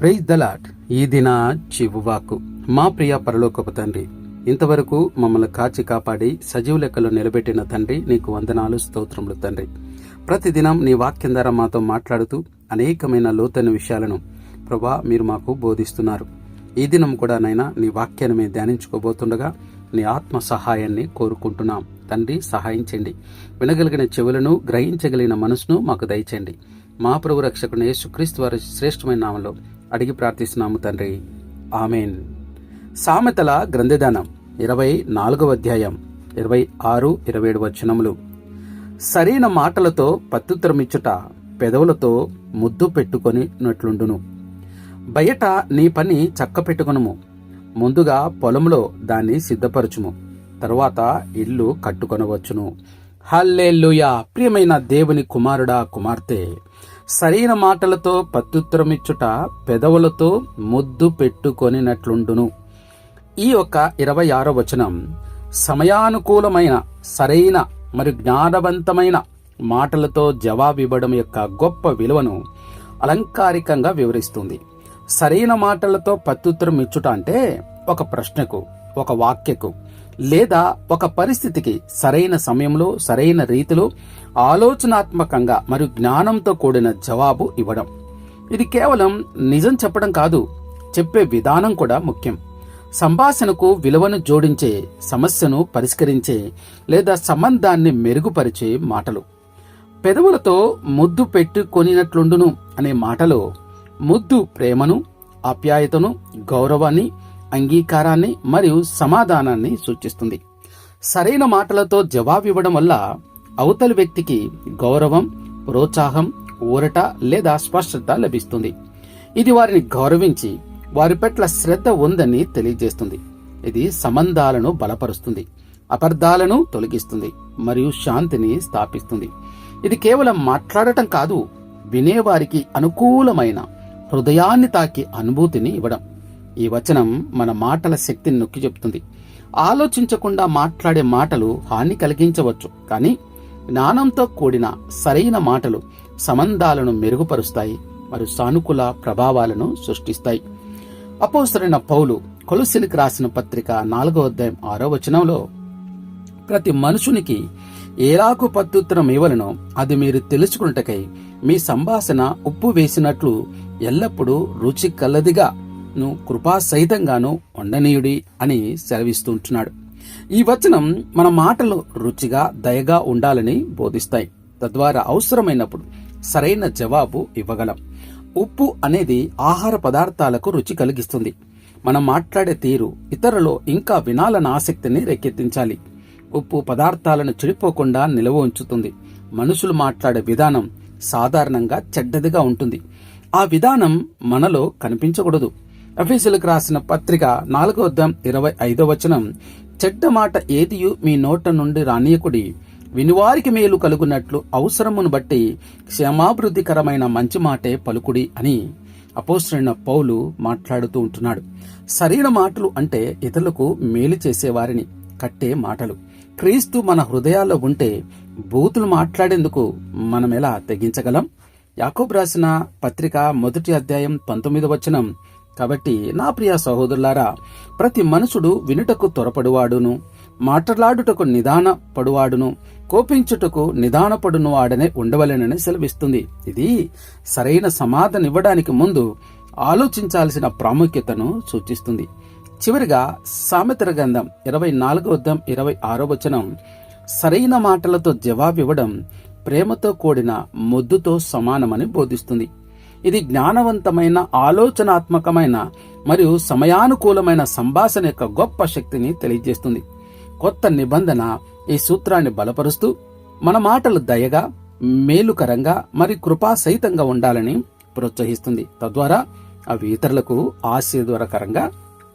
Praise దలాట్ ఈ దిన చివువాకు మా ప్రియ పరలోకపు తండ్రి ఇంతవరకు మమ్మల్ని కాచి కాపాడి సజీవ లెక్కలో నిలబెట్టిన తండ్రి నీకు వందనాలు స్తోత్రములు తండ్రి. ప్రతిదినం నీ వాక్యం ద్వారా మాతో మాట్లాడుతూ అనేకమైన లోతైన విషయాలను ప్రభా మీరు మాకు బోధిస్తున్నారు. ఈ దినం కూడా నైనా నీ వాక్యాన్ని మేము ధ్యానించుకోబోతుండగా నీ ఆత్మ సహాయాన్ని కోరుకుంటున్నాం. తండ్రి సహాయించండి వినగలిగిన చెవులను గ్రహించగలిగిన మనసును మాకు దయచేయండి. మా ప్రభు రక్షకుని యేసుక్రీస్తు వారి శ్రేష్టమైన నామంలో అడిగి ప్రార్థిస్తున్నాము తండ్రి. ఆమెన్. సామెతల గ్రంథదానం ఇరవై నాలుగవ అధ్యాయం ఇరవై ఆరు ఇరవై ఏడు వచనములు. సరైన మాటలతో పత్యుత్తరమిచ్చుట పెదవులతో ముద్దు పెట్టుకొనినట్లుండును. బయట నీ పని చక్క పెట్టుకొనుము ముందుగా పొలంలో దాన్ని సిద్ధపరచుము. తరువాత ఇల్లు కట్టుకొనవచ్చును. హల్లే ప్రియమైన దేవుని కుమారుడా కుమార్తె! సరైన మాటలతో ప్రత్యుత్తరమిచ్చుట పెదవులతో ముద్దు పెట్టుకొనినట్లుండును. ఈ యొక్క ఇరవై ఆరో వచనం సమయానుకూలమైన సరైన మరియు జ్ఞానవంతమైన మాటలతో జవాబివ్వడం యొక్క గొప్ప విలువను అలంకారికంగా వివరిస్తుంది. సరైన మాటలతో ప్రత్యుత్తరం ఇచ్చుట అంటే ఒక ప్రశ్నకు ఒక వాక్యకు లేదా ఒక పరిస్థితికి సరైన సమయంలో సరైన రీతిలో ఆలోచనాత్మకంగా మరియు జ్ఞానంతో కూడిన జవాబు ఇవ్వడం. ఇది కేవలం నిజం చెప్పడం కాదు చెప్పే విధానం కూడా ముఖ్యం. సంభాషణకు విలువను జోడించే సమస్యను పరిష్కరించే లేదా సంబంధాన్ని మెరుగుపరిచే మాటలు. పెదవులతో ముద్దు పెట్టుకొనినట్లుండును అనే మాటలో ముద్దు ప్రేమను ఆప్యాయతను గౌరవాన్ని అంగీకారాన్ని మరియు సమాధానాన్ని సూచిస్తుంది. సరైన మాటలతో జవాబివ్వడం వల్ల అవతలి వ్యక్తికి గౌరవం ప్రోత్సాహం ఊరట లేదా స్పష్టత లభిస్తుంది. ఇది వారిని గౌరవించి వారి పట్ల శ్రద్ధ ఉందని తెలియజేస్తుంది. ఇది సంబంధాలను బలపరుస్తుంది అపర్ధాలను తొలగిస్తుంది మరియు శాంతిని స్థాపిస్తుంది. ఇది కేవలం మాట్లాడటం కాదు వినేవారికి అనుకూలమైన హృదయాన్ని తాకి అనుభూతిని ఇవ్వడం. ఈ వచనం మన మాటల శక్తిని నొక్కి చెప్తుంది. ఆలోచించకుండా మాట్లాడే మాటలు హాని కలిగించవచ్చు కానీ జ్ఞానంతో కూడిన సరైన మాటలు సంబంధాలను మెరుగుపరుస్తాయి మరియు సానుకూల ప్రభావాలను సృష్టిస్తాయి. అపోసరైన పౌలు కొలుసిలికి రాసిన పత్రిక నాలుగో అధ్యాయం ఆరో వచనంలో ప్రతి మనుషునికి ఏలాకు పత్యుత్తరం ఇవ్వలనో అది మీరు తెలుసుకున్నటకై మీ సంభాషణ ఉప్పు వేసినట్లు ఎల్లప్పుడూ రుచి కలదిగా. ను కృపాసహితంగాను ఉండనీయుడి అని సెలవిస్తుంటున్నాడు. ఈ వచనం మన మాటలు రుచిగా దయగా ఉండాలని బోధిస్తాయి. తద్వారా అవసరమైనప్పుడు సరైన జవాబు ఇవ్వగలం. ఉప్పు అనేది ఆహార పదార్థాలకు రుచి కలిగిస్తుంది. మనం మాట్లాడే తీరు ఇతరులో ఇంకా వినాలన్న ఆసక్తిని రేకెత్తించాలి. ఉప్పు పదార్థాలను చెడిపోకుండా నిల్వ ఉంచుతుంది. మనుషులు మాట్లాడే విధానం సాధారణంగా చెడ్డదిగా ఉంటుంది. ఆ విధానం మనలో కనిపించకూడదు. ఎఫీసులకు రాసిన పత్రిక నాలుగో అర్థం ఇరవై ఐదో వచనం చెడ్డ మాట ఏదియు మీ నోట నుండి రానియకుడి? వినివారికి మేలు కలుగునట్లు అవసరమును బట్టి క్షేమాభివృద్ధికరమైన మంచి మాటే పలుకుడి అని అపోసరైన పౌలు మాట్లాడుతూ ఉంటున్నాడు. సరైన మాటలు అంటే ఇతరులకు మేలు చేసేవారిని కట్టే మాటలు. క్రీస్తు మన హృదయాల్లో ఉంటే బూతులు మాట్లాడేందుకు మనం ఎలా తెగించగలం? యాకోబ్ రాసిన పత్రిక మొదటి అధ్యాయం పంతొమ్మిది వచనం కాబట్టి నా ప్రియ సహోదరులారా ప్రతి మనుషుడు వినుటకు త్వరపడువాడును మాట్లాడుటకు నిదాన పడువాడును కోపించుటకు నిదానపడును వాడనే ఉండవలెనని సెలవిస్తుంది. ఇది సరైన సమాధానివ్వడానికి ముందు ఆలోచించాల్సిన ప్రాముఖ్యతను సూచిస్తుంది. చివరిగా సామెతర గంధం ఇరవై నాలుగో అర్థం ఇరవై ఆరో వచనం సరైన మాటలతో జవాబివ్వడం ప్రేమతో కూడిన మొద్దుతో సమానమని బోధిస్తుంది. ఇది జ్ఞానవంతమైన ఆలోచనాత్మకమైన మరియు సమయానుకూలమైన సంభాషణ యొక్క గొప్ప శక్తిని తెలియజేస్తుంది. కొత్త నిబంధన ఈ సూత్రాన్ని బలపరుస్తూ మన మాటలు దయగా మేలుకరంగా మరి కృపాసహితంగా ఉండాలని ప్రోత్సహిస్తుంది. తద్వారా అవి ఇతరులకు ఆశీర్వరకరంగా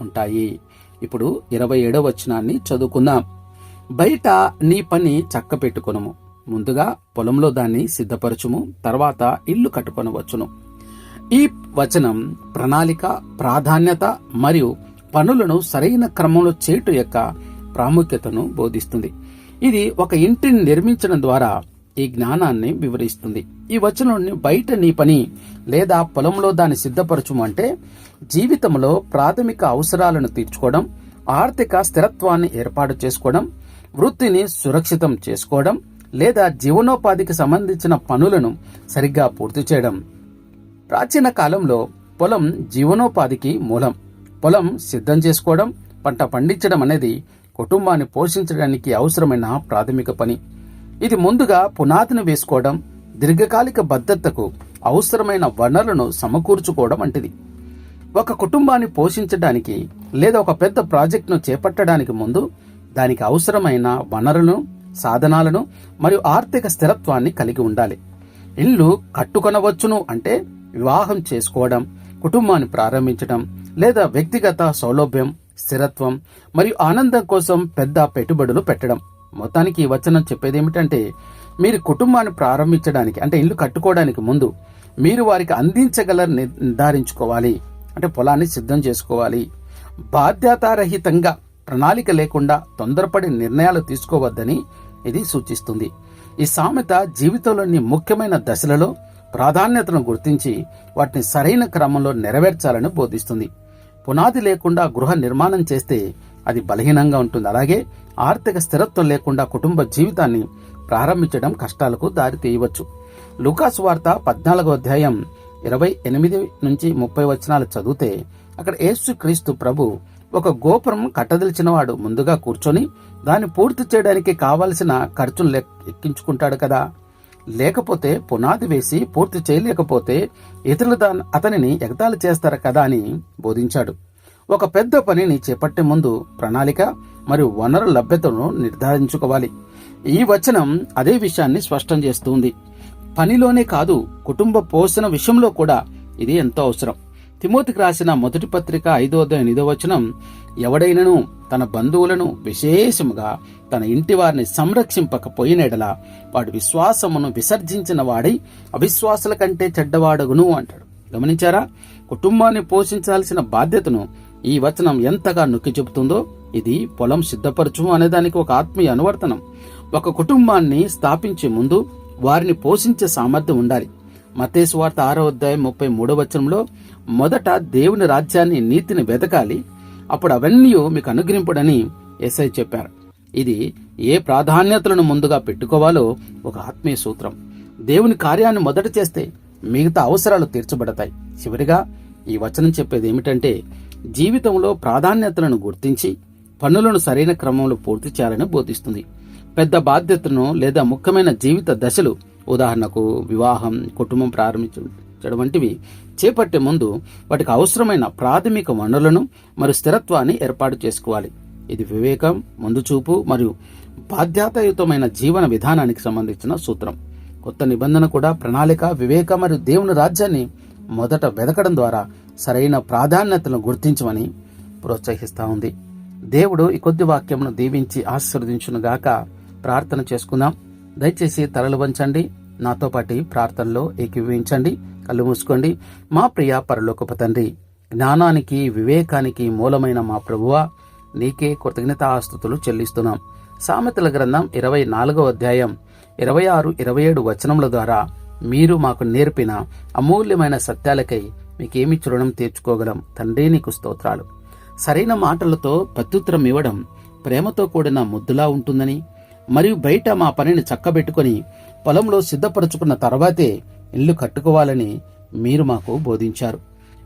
ఉంటాయి. ఇప్పుడు ఇరవై ఏడవ వచనాన్ని చదువుకుందాం. బయట నీ పని చక్క పెట్టుకొనుము ముందుగా పొలంలో దాన్ని సిద్ధపరచుము. తర్వాత ఇల్లు కట్టుకొనవచ్చును. ఈ వచనం ప్రణాళిక ప్రాధాన్యత మరియు పనులను సరైన క్రమంలో చేయటం యొక్క ప్రాముఖ్యతను బోధిస్తుంది. ఇది ఒక ఇంటిని నిర్మించడం ద్వారా ఈ జ్ఞానాన్ని వివరిస్తుంది. ఈ వచనం బయట నీ పని లేదా పొలంలో దాన్ని సిద్ధపరచుము అంటే జీవితంలో ప్రాథమిక అవసరాలను తీర్చుకోవడం ఆర్థిక స్థిరత్వాన్ని ఏర్పాటు చేసుకోవడం వృత్తిని సురక్షితం చేసుకోవడం లేదా జీవనోపాధికి సంబంధించిన పనులను సరిగ్గా పూర్తి చేయడం. ప్రాచీన కాలంలో పొలం జీవనోపాధికి మూలం. పొలం సిద్ధం చేసుకోవడం పంట పండించడం అనేది కుటుంబాన్ని పోషించడానికి అవసరమైన ప్రాథమిక పని. ఇది ముందుగా పునాదిని వేసుకోవడం దీర్ఘకాలిక భద్రతకు అవసరమైన వనరులను సమకూర్చుకోవడం వంటిది. ఒక కుటుంబాన్ని పోషించడానికి లేదా ఒక పెద్ద ప్రాజెక్టును చేపట్టడానికి ముందు దానికి అవసరమైన వనరులను సాధనాలను మరియు ఆర్థిక స్థిరత్వాన్ని కలిగి ఉండాలి. ఇల్లు కట్టుకొనవచ్చును అంటే వివాహం చేసుకోవడం కుటుంబాన్ని ప్రారంభించడం లేదా వ్యక్తిగత సౌలభ్యం స్థిరత్వం మరియు ఆనందం కోసం పెద్ద పెట్టుబడులు పెట్టడం. మొత్తానికి ఈ వచనం చెప్పేది ఏమిటంటే మీరు కుటుంబాన్ని ప్రారంభించడానికి అంటే ఇల్లు కట్టుకోవడానికి ముందు మీరు వారికి అందించగల నిర్ధారించుకోవాలి. అంటే పొలాన్ని సిద్ధం చేసుకోవాలి. బాధ్యతారహితంగా ప్రణాళిక లేకుండా తొందరపడి నిర్ణయాలు తీసుకోవద్దని ఇది సూచిస్తుంది. ఈ సామెత జీవితంలోని ముఖ్యమైన దశలలో ప్రాధాన్యతను గుర్తించి వాటిని సరైన క్రమంలో నెరవేర్చాలని బోధిస్తుంది. పునాది లేకుండా గృహ నిర్మాణం చేస్తే అది బలహీనంగా ఉంటుంది. అలాగే ఆర్థిక స్థిరత్వం లేకుండా కుటుంబ జీవితాన్ని ప్రారంభించడం కష్టాలకు దారి తీయవచ్చు. లుకాస్ వార్త పద్నాలుగో అధ్యాయం ఇరవై ఎనిమిది నుంచి ముప్పై వచనాలు చదివితే అక్కడ యేసు క్రీస్తు ప్రభు ఒక గోపురం కట్టదలిచినవాడు ముందుగా కూర్చొని దాన్ని పూర్తి చేయడానికి కావలసిన ఖర్చును ఎక్కించుకుంటాడు కదా. లేకపోతే పునాది వేసి పూర్తి చేయలేకపోతే ఇతరులు దాని అతనిని ఎగతాళి చేస్తారు కదా అని బోధించాడు. ఒక పెద్ద పనిని చేపట్టే ముందు ప్రణాళిక మరియు వనరుల లభ్యతను నిర్ధారించుకోవాలి. ఈ వచనం అదే విషయాన్ని స్పష్టం చేస్తుంది. పనిలోనే కాదు కుటుంబ పోషణ విషయంలో కూడా ఇది ఎంతో అవసరం. తిమోతికి రాసిన మొదటి పత్రిక ఐదో ఐదో వచనం ఎవడైనను తన బంధువులను విశేషముగా తన ఇంటి వారిని సంరక్షింపకపోయినడల వాడు విశ్వాసమును విసర్జించిన వాడై అవిశ్వాసుల కంటే చెడ్డవాడగును అంటాడు. గమనించారా? కుటుంబాన్ని పోషించాల్సిన బాధ్యతను ఈ వచనం ఎంతగా నొక్కి చెబుతుందో ఇది పొలం సిద్ధపరచు అనేదానికి ఒక ఆత్మీయ అనువర్తనం. ఒక కుటుంబాన్ని స్థాపించే ముందు వారిని పోషించే సామర్థ్యం ఉండాలి. మతేసు వార్త ఆరో అధ్యాయం ముప్పై మూడో వచనంలో మొదట దేవుని రాజ్యాన్ని నీతిని వెతకాలి అప్పుడు అవన్నీ మీకు అనుగ్రహింపుడని ఎస్ఐ చెప్పారు. ఇది ఏ ప్రాధాన్యతలను ముందుగా పెట్టుకోవాలో ఒక ఆత్మీయ సూత్రం. దేవుని కార్యాన్ని మొదట చేస్తే మిగతా అవసరాలు తీర్చబడతాయి. చివరిగా ఈ వచనం చెప్పేది ఏమిటంటే జీవితంలో ప్రాధాన్యతలను గుర్తించి పనులను సరైన క్రమంలో పూర్తి చేయాలని బోధిస్తుంది. పెద్ద బాధ్యతను లేదా ముఖ్యమైన జీవిత దశలు ఉదాహరణకు వివాహం కుటుంబం ప్రారంభించడం వంటివి చేపట్టే ముందు వాటికి అవసరమైన ప్రాథమిక వనరులను మరియు స్థిరత్వాన్ని ఏర్పాటు చేసుకోవాలి. ఇది వివేకం ముందుచూపు మరియు బాధ్యతాయుతమైన జీవన విధానానికి సంబంధించిన సూత్రం. కొత్త నిబంధన కూడా ప్రణాళిక వివేక మరియు దేవుని రాజ్యాన్ని మొదట వెదకడం ద్వారా సరైన ప్రాధాన్యతలను గుర్తించమని ప్రోత్సహిస్తూ ఉంది. దేవుడు ఈ కొద్ది వాక్యమును దీవించి ఆశీర్వదించునుగాక ప్రార్థన చేసుకుందాం. దయచేసి తలలు వంచండి. నాతో పాటి ప్రార్థనలో ఏకీభవించండి. కళ్ళు మూసుకోండి. మా ప్రియ పరలోకపు తండ్రి జ్ఞానానికి వివేకానికి మూలమైన మా ప్రభువ నీకే కృతజ్ఞతాస్తుతులు చెల్లిస్తున్నాం. సామెతల గ్రంథం ఇరవై నాలుగో అధ్యాయం ఇరవై ఆరు ఇరవై ఏడు వచనముల ద్వారా మీరు మాకు నేర్పిన అమూల్యమైన సత్యాలకై మీకేమి చూడడం తీర్చుకోగలం. తండ్రి నీకు స్తోత్రాలు. సరైన మాటలతో ప్రత్యుత్తరం ఇవ్వడం ప్రేమతో కూడిన ముద్దులా ఉంటుందని మరియు బయట మా పనిని చక్కబెట్టుకుని పొలంలో సిద్ధపరచుకున్న తర్వాతే ఇల్లు కట్టుకోవాలని మీరు మాకు బోధించారు.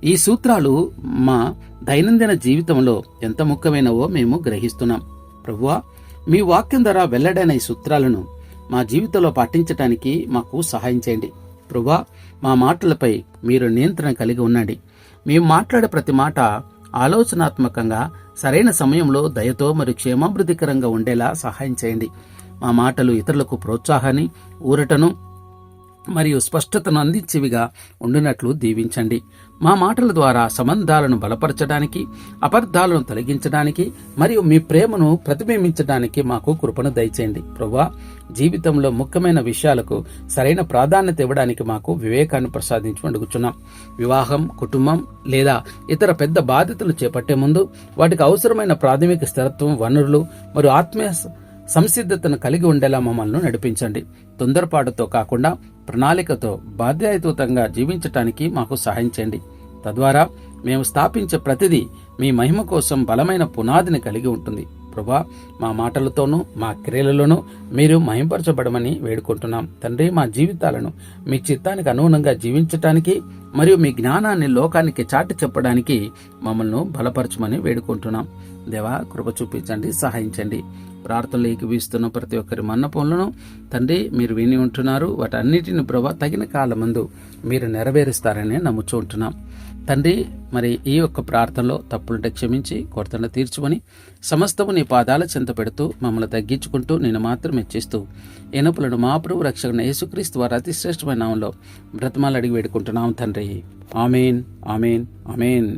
ఈ సూత్రాలు మా దైనందిన జీవితంలో ఎంత ముఖ్యమైనవో మేము గ్రహిస్తున్నాం. ప్రభువా మీ వాక్యం ద్వారా వెల్లడైన ఈ సూత్రాలను మా జీవితంలో పాటించటానికి మాకు సహాయం చేయండి. ప్రభువా మా మాటలపై మీరు నియంత్రణ కలిగి ఉండండి. మేము మాట్లాడే ప్రతి మాట ఆలోచనాత్మకంగా సరైన సమయంలో దయతో మరియు క్షేమాభివృద్ధికరంగా ఉండేలా సహాయం చేయండి. మా మాటలు ఇతరులకు ప్రోత్సాహాన్ని ఊరటను మరియు స్పష్టతను అందించేవిగా ఉండినట్లు దీవించండి. మా మాటల ద్వారా సంబంధాలను బలపరచడానికి అబద్ధాలను తొలగించడానికి మరియు మీ ప్రేమను ప్రతిబింబించడానికి మాకు కృపను దయచేయండి. ప్రభా జీవితంలో ముఖ్యమైన విషయాలకు సరైన ప్రాధాన్యత ఇవ్వడానికి మాకు వివేకాన్ని ప్రసాదించి అడుగుచున్నాం వివాహం కుటుంబం లేదా ఇతర పెద్ద బాధ్యతలు చేపట్టే ముందు వాటికి అవసరమైన ప్రాథమిక స్థిరత్వం వనరులు మరియు ఆత్మీయ సంసిద్ధతను కలిగి ఉండేలా మమ్మల్ని నడిపించండి. తొందరపాటుతో కాకుండా ప్రణాళికతో బాధ్యాయుతంగా జీవించటానికి మాకు సహాయం చేయండి. తద్వారా మేము స్థాపించే ప్రతిదీ మీ మహిమ కోసం బలమైన పునాదిని కలిగి ఉంటుంది. ప్రభా మా మాటలతోనూ మా క్రియలలోనూ మీరు మహింపరచబడమని వేడుకుంటున్నాం. తండ్రి మా జీవితాలను మీ చిత్తానికి అనుగుణంగా జీవించటానికి మరియు మీ జ్ఞానాన్ని లోకానికి చాటి చెప్పడానికి మమ్మల్ని బలపరచమని వేడుకుంటున్నాం. దేవా కృప చూపించండి సహాయించండి ప్రార్థనలు ఏకీవిస్తున్న ప్రతి ఒక్కరి మన్నపములను తండ్రి మీరు విని ఉంటున్నారు. వాటన్నిటిని ప్రభా తగిన కాలమందు మీరు నెరవేరుస్తారని నమ్ముచూ ఉంటున్నాం. తండ్రి మరి ఈ యొక్క ప్రార్థనలో తప్పులుంటే క్షమించి కొరతను తీర్చుమని సమస్తము నీ పాదాల చింత పెడుతూ మమ్మల్ని తగ్గించుకుంటూ నేను మాత్రం ఇచ్చిస్తూ ఎనుపులను మా ప్రభు రక్షకుని యేసుక్రీస్తు వారి అతి శ్రేష్టమైన నామంలో బ్రతమాలు అడిగి వేడుకుంటున్నాం తండ్రి. Amen amen amen.